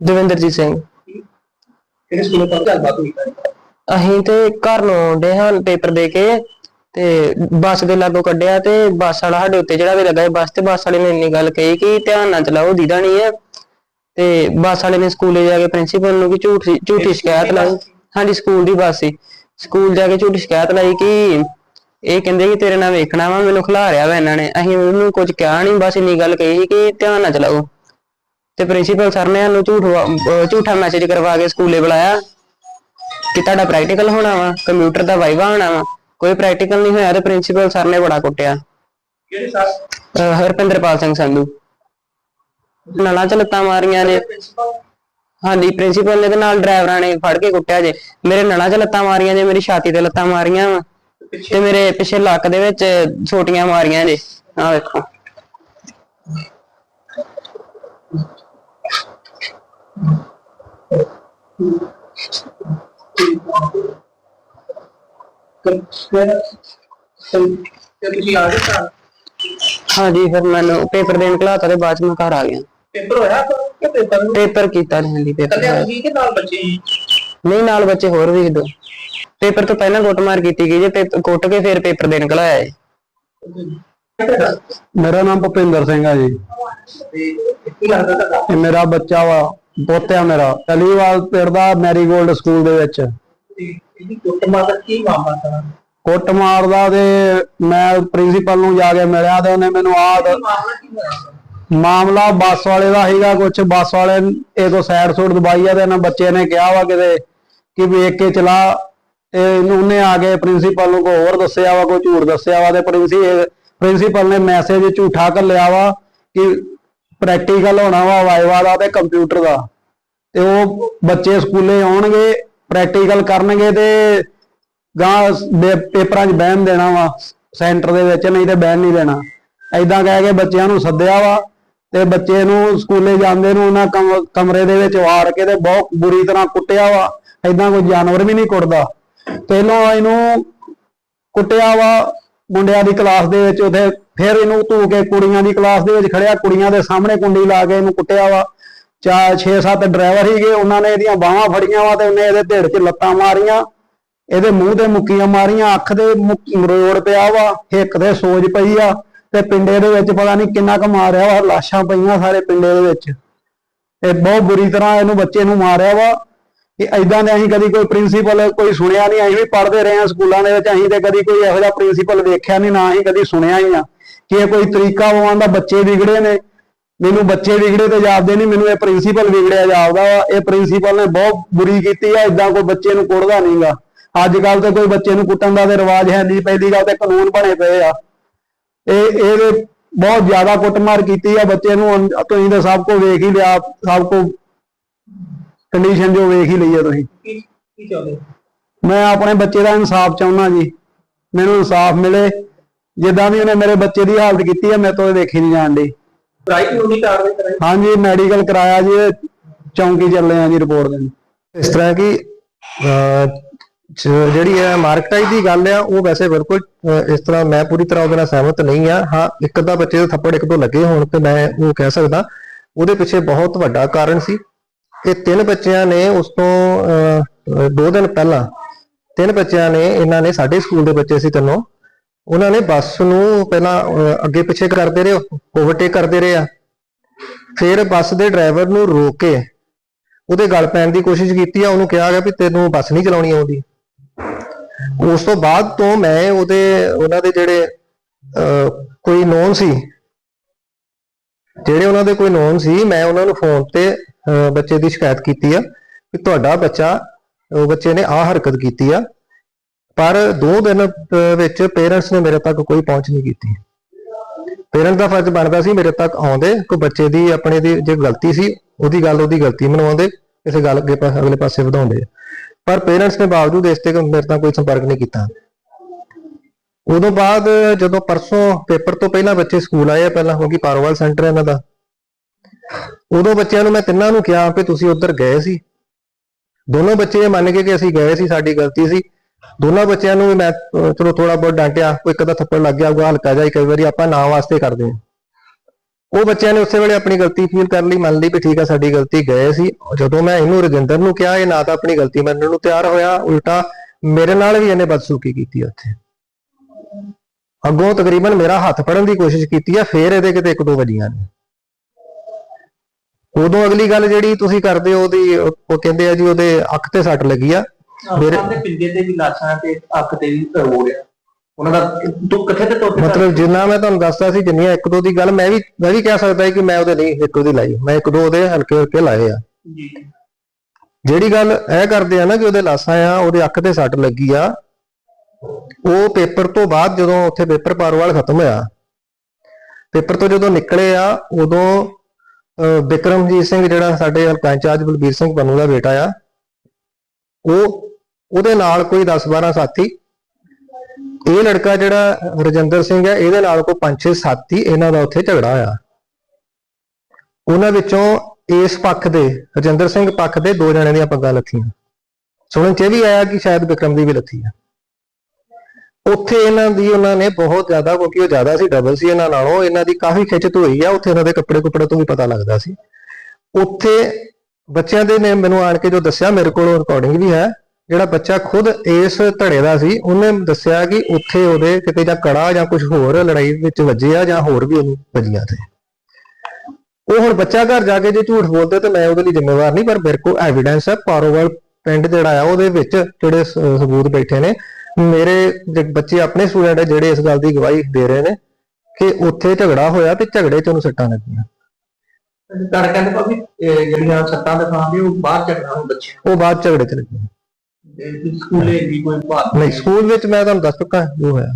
ਦਵਿੰਦਰਜੀਤ ਸਿੰਘ। ਕਿਹੜੇ ਸਕੂਲੇ ਪੜ੍ਹਦੇ ਗੱਲਬਾਤ ਹੋਈ ਅਸੀਂ ਤੇ ਘਰ ਨੂੰ ਆਉਂਦੇ ਹਾਂ ਪੇਪਰ ਦੇ ਕੇ ਤੇ ਬੱਸ ਦੇ ਲਾਗੋਂ ਕੱਢਿਆ ਤੇ ਬੱਸ ਵਾਲਾ ਸਾਡੇ ਉੱਤੇ ਜਿਹੜਾ ਵੀ ਲੱਗਾ ਸੀ ਬੱਸ ਤੇ ਬੱਸ ਵਾਲੇ ਨੇ ਇੰਨੀ ਗੱਲ ਕਹੀ ਕਿ ਧਿਆਨ ਨਾਲ ਚਲਾਓ ਦੀਦਾ ਨਹੀਂ ਹੈ। ਤੇ ਬੱਸ ਵਾਲੇ ਨੇ ਸਕੂਲੇ ਜਾ ਕੇ ਪ੍ਰਿੰਸੀਪਲ ਨੂੰ ਕਿ ਝੂਠੀ ਝੂਠੀ ਸ਼ਿਕਾਇਤ ਲਾਈ। ਹਾਂਜੀ ਸਕੂਲ ਦੀ ਬੱਸ ਸੀ। ਸਕੂਲ ਜਾ ਕੇ ਝੂਠੀ ਸ਼ਿਕਾਇਤ ਲਾਈ ਕਿ ਇਹ ਕਹਿੰਦੇ ਕਿ ਤੇਰੇ ਨਾਲ ਵੇਖਣਾ ਵਾ ਮੈਨੂੰ ਖਿਲਾ ਰਿਹਾ ਵਾ ਇਹਨਾਂ ਨੇ। ਅਸੀਂ ਉਹਨੂੰ ਕੁਝ ਕਿਹਾ ਨਹੀਂ ਬਸ ਇੰਨੀ ਗੱਲ ਕਹੀ ਕਿ ਧਿਆਨ ਨਾਲ ਚਲਾਓ। ਤੇ ਪ੍ਰਿੰਸੀਪਲ ਸਰ ਨੇ ਸਾਨੂੰ ਝੂਠ ਅਹ ਝੂਠਾ ਮੈਸੇਜ ਕਰਵਾ ਕੇ ਸਕੂਲੇ ਬੁਲਾਇਆ ਕਿ ਤੁਹਾਡਾ ਪ੍ਰੈਕਟੀਕਲ ਹੋਣਾ ਵਾ ਕੰਪਿਊਟਰ ਦਾ ਵਾਈਵਾ ਹੋਣਾ ਵਾ। ਕੋਈ ਪ੍ਰੈਕਟੀਕਲ ਨਹੀਂ ਹੋਇਆ ਤੇ ਪ੍ਰਿੰਸੀਪਲ ਸਰ ਨੇ ਬੜਾ ਕੁੱਟਿਆ। ਕਿਹੜੇ ਸਾਲ ਅਹ ਹਰਪਿੰਦਰਪਾਲ ਸਿੰਘ ਸੰਧੂ। ਨਲਾਂ ਚ ਲੱਤਾਂ ਮਾਰੀਆਂ ਨੇ। ਪ੍ਰਿੰਸੀਪਲ ਹਾਂਜੀ ਪ੍ਰਿੰਸੀਪਲ ਨੇ ਤੇ ਨਾਲ ਡਰਾਈਵਰਾਂ ਨੇ ਫੜ ਕੇ ਕੁੱਟਿਆ ਜੇ। ਮੇਰੇ ਨਲਾਂ 'ਚ ਲੱਤਾਂ ਮਾਰੀਆਂ ਜੇ ਮੇਰੀ ਛਾਤੀ ਤੇ ਲੱਤਾਂ ਮਾਰੀਆਂ ਵਾ। ਤੇ ਮੇਰੇ ਪਿੱਛੇ ਲੱਕ ਦੇ ਵਿੱਚ ਛੋਟੀਆਂ ਮਾਰੀਆਂ ਜੇ। ਆਹ ਵੇਖੋ। ਤੁਸੀਂ ਆ ਗਏ ਤਾਂ ਹਾਂਜੀ ਫਿਰ ਮੈਨੂੰ ਪੇਪਰ ਦੇਣ ਘਲਾਤਾ ਤੇ ਬਾਅਦ ਚ ਮੈਂ ਘਰ ਆ ਗਿਆ। ਪੇਪਰ ਹੋਇਆ ਕਿ ਪੇਪਰ? ਨੂੰ ਪੇਪਰ ਕੀਤਾ ਜੀ ਹਾਂਜੀ ਪੇਪਰ। ਕੱਲਿਆ ਤੁਸੀਂ ਕਿ ਨਾਲ ਬੱਚੇ ਸੀ? ਨਹੀਂ ਨਾਲ ਬੱਚੇ ਹੋਰ ਵੀ ਦੋ। ਪੇਪਰ ਤੋਂ ਪਹਿਲਾਂ ਕੁੱਟਮਾਰ ਕੀਤੀ ਗਈ ਜੇ ਪੇਪਰ ਕੁੱਟ ਕੇ ਫਿਰ ਪੇਪਰ ਦੇਣ ਘਲਾਇਆ ਏ ਤੁਹਾਡਾ? ਮੇਰਾ ਨਾਮ ਭੁਪਿੰਦਰ ਸਿੰਘ ਆ ਜੀ। ਤੇ ਕੀ ਲੱਗਦਾ ਤੁਹਾਡਾ? ਇਹ ਮੇਰਾ ਬੱਚਾ ਵਾ। ਪੋਤਿਆ ਮੇਰਾ ਅਲੀਵਾਲ ਪੜਦਾ ਮੈਰੀਗੋਲਡ ਸਕੂਲ ਦੇ ਵਿੱਚ। ਇਹਦੀ ਕੁੱਟਮਾਰ ਦਾ ਕੀ ਮਾਮਲਾ ਤਾਂ ਕੁੱਟ ਮਾਰਦਾ ਤੇ ਮੈਂ ਪ੍ਰਿੰਸੀਪਲ ਨੂੰ ਜਾ ਕੇ ਮਿਲਿਆ ਤੇ ਉਹਨੇ ਮੈਨੂੰ ਆਹ ਦ- ਮਾਮਲਾ ਕੀ ਹੋਇਆ ਮਾਮਲਾ ਬੱਸ ਵਾਲੇ ਦਾ ਸੀਗਾ ਕੁਛ ਬੱਸ ਵਾਲੇ ਇਹ ਤੋਂ ਸਾਈਡ ਸੂਟ ਦਬਾਈ ਆ ਤੇ ਇਹਨਾਂ ਬੱਚੇ ਨੇ ਕਿਹਾ ਵਾ ਕਿਤੇ ਕਿ ਵੇਖ ਕੇ ਚਲਾ। ਤੇ ਇਹਨੂੰ ਉਹਨੇ ਆ ਕੇ ਪ੍ਰਿੰਸੀਪਲ ਨੂੰ ਕੋਈ ਹੋਰ ਦੱਸਿਆ ਵਾ ਕੋਈ ਝੂਠ ਦੱਸਿਆ ਵਾ ਤੇ ਪ੍ਰਿੰਸੀ ਪ੍ਰਿੰਸੀਪਲ ਨੇ ਮੈਸੇਜ ਝੂਠਾ ਘੱਲਿਆ ਵਾ ਕਿ ਪ੍ਰੈਕਟੀਕਲ ਹੋਣਾ ਵਾ ਵਾਈਵਾ ਦਾ ਤੇ ਕੰਪਿਊਟਰ ਦਾ। ਤੇ ਉਹ ਬੱਚੇ ਸਕੂਲੇ ਆਉਣਗੇ ਪ੍ਰੈਕਟੀਕਲ ਕਰਨਗੇ ਤੇ ਗਾਂ ਪੇਪਰਾਂ 'ਚ ਬਹਿਣ ਦੇਣਾ ਵਾ ਸੈਂਟਰ ਦੇ ਵਿੱਚ ਨਹੀਂ ਤੇ ਬਹਿਣ ਨਹੀਂ ਦੇਣਾ। ਐਦਾਂ ਕਹਿ ਕੇ ਬੱਚਿਆਂ ਨੂੰ ਸੱਦਿਆ ਵਾ ਤੇ ਬੱਚੇ ਨੂੰ ਸਕੂਲੇ ਜਾਂਦੇ ਨੂੰ ਉਹਨਾਂ ਕਮ- ਕਮਰੇ ਦੇ ਵਿੱਚ ਵਾੜ ਕੇ ਤੇ ਬਹੁਤ ਬੁਰੀ ਤਰ੍ਹਾਂ ਕੁੱਟਿਆ ਵਾ ਐਦਾਂ ਕੋਈ ਜਾਨਵਰ ਵੀ ਨਹੀਂ ਕੁੱਟਦਾ। ਪਹਿਲਾਂ ਇਹਨੂੰ ਕੁੱਟਿਆ ਵਾ ਮੁੰਡਿਆਂ ਦੀ ਕਲਾਸ ਦੇ ਵਿੱਚ ਉਥੇ ਫਿਰ ਇਹਨੂੰ ਧੂ ਕੇ ਕੁੜੀਆਂ ਦੀ ਕਲਾਸ ਦੇ ਵਿੱਚ ਖੜਿਆ, ਕੁੜੀਆਂ ਦੇ ਸਾਹਮਣੇ ਕੁੰਡੀ ਲਾ ਕੇ ਇਹਨੂੰ ਕੁੱਟਿਆ ਵਾ। ਚਾਰ 6-7 ਡਰਾਈਵਰ ਸੀਗੇ, ਉਹਨਾਂ ਨੇ ਇਹਦੀਆਂ ਬਾਹਾਂ ਫੜੀਆਂ ਵਾ ਤੇ ਉਹਨੇ ਇਹਦੇ ਢਿੱਡ 'ਚ ਲੱਤਾਂ ਮਾਰੀਆਂ। ਇਹਦੇ ਮੂੰਹ ਤੇ ਮੁੱਕੀਆਂ ਮਾਰੀਆਂ, ਅੱਖ ਦੇ ਮਰੋੜ ਪਿਆ ਵਾ, ਹਿੱਕ ਤੇ ਸੋਜ ਪਈ ਆ ਤੇ ਪਿੰਡੇ ਦੇ ਵਿੱਚ ਪਤਾ ਨਹੀਂ ਕਿੰਨਾ ਕੁ ਮਾਰਿਆ ਵਾ, ਲਾਸ਼ਾਂ ਪਈਆਂ ਸਾਰੇ ਪਿੰਡੇ ਦੇ ਵਿੱਚ। ਤੇ ਬਹੁਤ ਬੁਰੀ ਤਰ੍ਹਾਂ ਇਹਨੂੰ ਬੱਚੇ ਨੂੰ ਮਾਰਿਆ ਵਾ। ਕਿ ਐਦਾਂ ਦੇ ਅਸੀਂ ਕਦੀ ਕੋਈ ਪ੍ਰਿੰਸੀਪਲ ਕੋਈ ਸੁਣਿਆ ਨਹੀਂ, ਅਸੀਂ ਵੀ ਪੜ੍ਹਦੇ ਰਹੇ ਹਾਂ ਸਕੂਲਾਂ ਦੇ ਵਿੱਚ, ਅਸੀਂ ਤੇ ਕਦੀ ਕੋਈ ਇਹੋ ਜਿਹਾ ਪ੍ਰਿੰਸੀਪਲ ਵੇਖਿਆ ਨਹੀਂ, ਨਾ ਅਸੀਂ ਕਦੀ ਸੁਣਿਆ ਹੀ ਆ। ਕਿ ਇਹ ਕੋਈ ਤਰੀਕਾ ਵਾਂ ਦਾ ਬੱਚੇ ਵਿਗੜੇ ਨੇ। ਮੈਨੂੰ ਬੱਚੇ ਵਿਗੜੇ ਤੇ ਜਾਪਦੇ ਨਹੀਂ, ਮੈਨੂੰ ਇਹ ਪ੍ਰਿੰਸੀਪਲ ਵਿਗੜਿਆ ਜਾਪਦਾ ਵਾ। ਇਹ ਪ੍ਰਿੰਸੀਪਲ ਨੇ ਬਹੁਤ ਬੁਰੀ ਕੀਤੀ ਆ ਇਦਾਂ ਕੋਈ ਬੱਚੇ ਨੂੰ ਕੁੱਟਦਾ ਨਹੀਂਗਾ ਅੱਜ ਕੱਲ ਤੇ ਕੋਈ ਬੱਚੇ ਨੂੰ ਕੁੱਟਣ ਦਾ ਤੇ ਰਿਵਾਜ ਹੈ ਨਹੀਂ, ਪਹਿਲੀ ਗੱਲ ਤੇ ਕਾਨੂੰਨ ਬਣੇ ਪਏ ਆ। ਇਹ ਇਹ ਬਹੁਤ ਜ਼ਿਆਦਾ ਕੁੱਟਮਾਰ ਕੀਤੀ ਆ ਬੱਚੇ ਨੂੰ। ਤੁਸੀਂ ਤਾਂ ਸਭ ਕੁਝ ਵੇਖ ਹੀ ਲਿਆ, ਸਭ ਕੁਝ ਕੰਡੀਸ਼ਨ ਜੋ ਵੇਖ ਹੀ ਲਈ ਆ ਤੁਸੀਂ। ਕੀ ਕੀ ਚਾਹੁੰਦੇ ਮੈਂ ਆਪਣੇ ਬੱਚੇ ਦਾ ਇਨਸਾਫ ਚਾਹੁੰਦਾ ਜੀ। ਮੈਨੂੰ ਇਨਸਾਫ ਮਿਲੇ। ਜਿੱਦਾਂ ਵੀ ਉਹਨੇ ਮੇਰੇ ਬੱਚੇ ਦੀ ਹਾਲਤ ਕੀਤੀ ਹੈ ਮੈਂ ਤੋਂ ਇਹ ਵੇਖੀ ਨਹੀਂ ਜਾਣ ਕਾਰਵਾਈ ਕਰਾਈ? ਹਾਂਜੀ ਮੈਡੀਕਲ ਕਰਾਇਆ ਜੀ ਇਹ ਚੌਂਕੀ ਚੱਲੇ ਆ ਜੀ ਰਿਪੋਰਟ ਦੇਣ। ਇਸ ਤਰ੍ਹਾਂ ਕਿ ਅਹ, ਜ- ਜਿਹੜੀ ਹੈ ਮਾਰਕਟਾਈਜ਼ ਦੀ ਗੱਲ ਆ ਉਹ ਵੈਸੇ ਬਿਲਕੁਲ ਅਹ, ਇਸ ਤਰ੍ਹਾਂ ਮੈਂ ਪੂਰੀ ਤਰ੍ਹਾਂ ਉਹਦੇ ਨਾਲ ਸਹਿਮਤ ਨਹੀਂ ਆ। ਹਾਂ ਇੱਕ ਅੱਧਾ ਬੱਚੇ ਦੇ ਥੱਪੜ ਇੱਕ ਦੋ ਲੱਗੇ ਹੋਣ ਤੇ ਮੈਂ ਉਹ ਕਹਿ ਸਕਦਾ। ਉਹਦੇ ਪਿੱਛੇ ਬਹੁਤ ਵੱਡਾ ਕਾਰਨ ਸੀ। ਇਹ ਤਿੰਨ ਬੱਚਿਆਂ ਨੇ ਉਸ ਤੋਂ ਅਹ, ਦੋ ਦਿਨ ਪਹਿਲਾਂ ਤਿੰਨ ਬੱਚਿਆਂ ਨੇ ਇਹਨਾਂ ਨੇ ਸਾਡੇ ਸਕੂਲ ਦੇ ਬੱਚੇ ਸੀ ਤਿੰਨੋਂ ਉਹਨਾਂ ਨੇ ਬੱਸ ਨੂੰ ਪਹਿਲਾਂ ਅੱਗੇ ਪਿੱਛੇ ਕਰਦੇ ਰਹੇ ਓਵਰਟੇਕ ਕਰਦੇ ਰਹੇ ਆ। ਫਿਰ ਬੱਸ ਦੇ ਡਰਾਈਵਰ ਨੂੰ ਰੋਕ ਕੇ ਉਹਦੇ ਗਲ ਪੈਣ ਦੀ ਕੋਸ਼ਿਸ਼ ਕੀਤੀ ਆ ਉਹਨੂੰ ਕਿਹਾ ਗਿਆ ਵੀ ਤੈਨੂੰ ਬੱਸ ਨਹੀਂ ਚਲਾਉਣੀ ਆਉਂਦੀ। ਉਸ ਤੋਂ ਬਾਅਦ ਤੋਂ ਮੈਂ ਉਹਦੇ ਉਹਨਾਂ ਦੇ ਜਿਹੜੇ ਅਹ, ਕੋਈ ਨੋਨ ਸੀ ਜਿਹੜੇ ਉਹਨਾਂ ਦੇ ਕੋਈ ਨੋਨ ਸੀ ਮੈਂ ਉਹਨਾਂ ਨੂੰ ਫੋਨ ਤੇ ਬੱਚੇ ਦੀ ਸ਼ਿਕਾਇਤ ਕੀਤੀ ਆ ਕਿ ਤੁਹਾਡਾ ਬੱਚਾ, ਉਹ ਬੱਚੇ ਨੇ ਆ ਹਰਕਤ ਕੀਤੀ ਆ। ਪਰ ਦੋ ਦਿਨ ਵਿੱਚ ਪੇਰੈਂਟਸ ਨੇ ਮੇਰੇ ਤੱਕ ਕੋਈ ਪਹੁੰਚ ਨਹੀਂ ਕੀਤੀ। ਪੇਰੈਂਟਸ ਦਾ ਫਰਜ਼ ਬਣਦਾ ਸੀ ਮੇਰੇ ਤੱਕ ਆਉਂਦੇ, ਕੋਈ ਬੱਚੇ ਦੀ ਆਪਣੇ ਦੀ ਜੇ ਗਲਤੀ ਸੀ, ਉਹਦੀ ਗੱਲ ਉਹਦੀ ਗਲਤੀ ਮਨਵਾਉਂਦੇ ਕਿਸੇ ਗੱਲ ਅੱਗੇ ਪਾ- ਅਗਲੇ ਪਾਸੇ ਵਧਾਉਂਦੇ ਪਰ ਪੇਰੈਂਟਸ ਨੇ ਬਾਵਜੂਦ ਇਸ ਤੇ ਮੇਰੇ ਨਾਲ ਕੋਈ ਸੰਪਰਕ ਨਹੀਂ ਕੀਤਾ। ਉਦੋਂ ਬਾਅਦ ਜਦੋਂ ਪਰਸੋਂ ਪੇਪਰ ਤੋਂ ਪਹਿਲਾਂ ਬੱਚੇ ਸਕੂਲ ਆਏ ਆ, ਪਹਿਲਾਂ ਗਈ ਪਾਰੋਵਾਲ ਸੈਂਟਰ ਇਹਨਾਂ ਦਾ। ਉਦੋਂ ਬੱਚਿਆਂ ਨੂੰ ਮੈਂ ਤਿੰਨਾਂ ਨੂੰ ਕਿਹਾ ਕਿ ਤੁਸੀਂ ਉੱਧਰ ਗਏ ਸੀ। ਦੋਨੋਂ ਬੱਚੇ ਇਹ ਮੰਨ ਗਏ ਕਿ ਅਸੀਂ ਗਏ ਸੀ, ਸਾਡੀ ਗਲਤੀ ਸੀ। ਦੋਨਾਂ ਬੱਚਿਆਂ ਨੂੰ ਵੀ ਮੈਂ ਚਲੋ ਥੋੜਾ ਬਹੁਤ ਡਾਂਟਿਆ, ਕੋਈ ਇੱਕ ਅੱਧਾ ਥੱਪੜ ਲੱਗ ਗਿਆ ਹੋਊਗਾ ਹਲਕਾ ਜਿਹਾ ਕਈ ਵਾਰੀ ਆਪਾਂ ਨਾਂ ਵਾਸਤੇ ਕਰਦੇ ਹਾਂ। ਉਹ ਬੱਚਿਆਂ ਨੇ ਉਸੇ ਵੇਲੇ ਆਪਣੀ ਗਲਤੀ ਫੀਲ ਕਰ ਲਈ, ਮੰਨ ਲਈ ਵੀ ਠੀਕ ਆ, ਸਾਡੀ ਗਲਤੀ ਗਏ ਸੀ। ਜਦੋਂ ਮੈਂ ਇਹਨੂੰ ਰਜਿੰਦਰ ਨੂੰ ਕਿਹਾ, ਇਹ ਨਾ ਤਾਂ ਆਪਣੀ ਗਲਤੀ ਮੰਨਣ ਨੂੰ ਤਿਆਰ ਹੋਇਆ, ਉਲਟਾ ਮੇਰੇ ਨਾਲ ਵੀ ਇਹਨੇ ਬਦਸੂਕੀ ਕੀਤੀ ਉੱਥੇ। ਅੱਗੋਂ ਤਕਰੀਬਨ ਮੇਰਾ ਹੱਥ ਫੜਨ ਦੀ ਕੋਸ਼ਿਸ਼ ਕੀਤੀ ਆ, ਫੇਰ ਇਹਦੇ ਕਿਤੇ ਇੱਕ ਦੋ ਵਜੀਆਂ ਨੇ। ਉਦੋਂ ਅਗਲੀ ਗੱਲ ਜਿਹੜੀ ਤੁਸੀਂ ਕਰਦੇ ਹੋ ਉਹਦੀ ਉਹ ਕਹਿੰਦੇ ਆ ਜੀ ਉਹਦੇ ਅੱਖ ਤੇ ਸੱਟ ਲੱਗੀ ਆ। ਮੇਰੇ- ਮੇਰੇ ਪਿੰਡੇ ਤੇ ਵੀ ਲਾਸ਼ਾਂ ਤੇ ਅੱਖ ਤੇ ਵੀ ਰੋੜ ਆ ਉਹਨਾਂ ਦਾ ਤੂੰ ਕਿੱਥੇ ਤੇ ਟੋਟੇ ਮਤਲਬ ਜਿੰਨਾ ਮੈਂ ਤੁਹਾਨੂੰ ਦੱਸਦਾ ਸੀ ਜਿੰਨੀਆਂ ਇੱਕ ਦੋ ਦੀ ਗੱਲ ਮੈਂ ਵੀ ਮੈਂ ਵੀ ਕਹਿ ਸਕਦਾ ਕਿ ਮੈਂ ਉਹਦੇ ਨਹੀਂ ਇੱਕ ਉਹਦੀ ਲਾਈ ਮੈਂ ਇੱਕ ਦੋ ਉਹਦੇ ਹਲਕੇ ਹਲਕੇ ਲਾਏ ਆ। ਜੀ। ਜਿਹੜੀ ਗੱਲ ਇਹ ਕਰਦੇ ਆ ਨਾ ਕਿ ਉਹਦੇ ਲਾਸਾਂ ਆ ਉਹਦੇ ਅੱਖ ਤੇ ਸੱਟ ਲੱਗੀ ਆ ਉਹ ਪੇਪਰ ਤੋਂ ਬਾਅਦ ਜਦੋਂ ਉੱਥੇ ਪੇਪਰ ਪਾਰਵਾਲ ਖਤਮ ਹੋਇਆ ਪੇਪਰ ਤੋਂ ਜਦੋਂ ਨਿਕਲੇ ਆ ਉਦੋਂ ਬਿਕਰਮਜੀਤ ਸਿੰਘ ਜਿਹੜਾ ਸਾਡੇ ਹਲਕਾ ਇੰਚਾਰਜ ਬਲਬੀਰ ਸਿੰਘ ਪੰਨੂ ਦਾ ਬੇਟਾ ਆ, ਉਹ ਉਹਦੇ ਨਾਲ ਕੋਈ 10 12 ਸਾਥੀ, ਇਹ ਲੜਕਾ ਜਿਹੜਾ ਰਜਿੰਦਰ ਸਿੰਘ ਹੈ, ਇਹਦੇ ਨਾਲ ਕੋਈ 5 6 ਸਾਥੀ ਇਹਨਾਂ ਦਾ ਉੱਥੇ ਝਗੜਾ ਹੋਇਆ ਉਹਨਾਂ ਵਿੱਚੋਂ ਇਸ ਪੱਖ ਦੇ, ਰਜਿੰਦਰ ਸਿੰਘ ਪੱਖ ਦੇ ਦੋ ਜਣਿਆਂ ਦੀਆਂ ਪੱਗਾਂ ਲੱਥੀਆਂ। ਸੁਣਨ ਚ ਇਹ ਵੀ ਆਇਆ ਕਿ ਸ਼ਾਇਦ ਵਿਕਰਮ ਦੀ ਵੀ ਲੱਥੀ ਆ। ਉੱਥੇ ਇਹਨਾਂ ਦੀ, ਉਹਨਾਂ ਨੇ ਬਹੁਤ ਜ਼ਿਆਦਾ, ਕਿਉਂਕਿ ਉਹ ਜ਼ਿਆਦਾ ਸੀ ਡਬਲ ਸੀ ਇਹਨਾਂ ਨਾਲੋਂ, ਇਹਨਾਂ ਦੀ ਕਾਫੀ ਖਿੱਚਤ ਹੋਈ ਆ, ਉੱਥੇ ਇਹਨਾਂ ਦੇ ਕੱਪੜੇ ਕੁੱਪੜੇ ਤੋਂ ਵੀ ਪਤਾ ਲੱਗਦਾ ਸੀ। ਉੱਥੇ ਬੱਚਿਆਂ ਦੇ ਨੇ ਮੈਨੂੰ ਆਣ ਕੇ ਜੋ ਦੱਸਿਆ, ਮੇਰੇ ਕੋਲ ਰਿਕਾਰਡਿੰਗ ਵੀ ਹੈ, ਜਿਹੜਾ ਬੱਚਾ ਖੁਦ ਇਸ ਧੜੇ ਦਾ ਸੀ, ਉਹਨੇ ਦੱਸਿਆ ਕਿ ਉੱਥੇ ਉਹਦੇ ਕਿਤੇ ਜਾਂ ਕੜਾ ਜਾਂ ਕੁਝ ਹੋਰ ਲੜਾਈ ਵਿੱਚ ਵੱਜਿਆ ਜਾਂ ਹੋਰ ਵੀ ਉਹਨੂੰ ਵੱਜੀਆਂ ਤੇ ਉਹ ਹੁਣ ਬੱਚਾ ਘਰ ਜਾ ਕੇ ਜੇ ਝੂਠ ਬੋਲਦੇ ਤੇ ਮੈਂ ਉਹਦੇ ਲਈ ਜ਼ਿੰਮੇਵਾਰ ਨਹੀਂ, ਪਰ ਮੇਰੇ ਕੋਲ ਐਵੀਡੈਂਸ ਹੈ, ਪਾਰੋਵਾਲ ਪਿੰਡ ਜਿਹੜਾ ਆ, ਉਹਦੇ ਵਿੱਚ ਜਿਹੜੇ ਸਬੂਤ ਬੈਠੇ ਨੇ ਮੇਰੇ ਬੱਚੇ ਆਪਣੇ ਸਟੂਡੈਂਟ ਜਿਹੜੇ ਇਸ ਗੱਲ ਦੀ ਗਵਾਹੀ ਦੇ ਰਹੇ ਨੇ ਕਿ ਉੱਥੇ ਝਗੜਾ ਹੋਇਆ ਤੇ ਝਗੜੇ 'ਚ ਉਹਨੂੰ ਸੱਟਾਂ ਲੱਗੀਆਂ। ਕਹਿੰਦੇ ਭਾਵੇਂ ਜਿਹੜੀਆਂ ਸੱਤਾਂ ਦੇ ਥਾਂ ਦੀ ਉਹ ਬਾਹਰ ਚੱਲਣਾ ਹੁਣ ਬੱਚੇ ਉਹ ਬਾਅਦ ਝਗੜੇ 'ਚ ਲੱਗੀਆਂ। ਸਕੂਲੇ ਵੀ ਕੋਈ ਭਾਤ ਨਹੀਂ ਸਕੂਲ ਵਿੱਚ ਮੈਂ ਤੁਹਾਨੂੰ ਦੱਸ ਚੁੱਕਾ ਜੋ ਹੋਇਆ।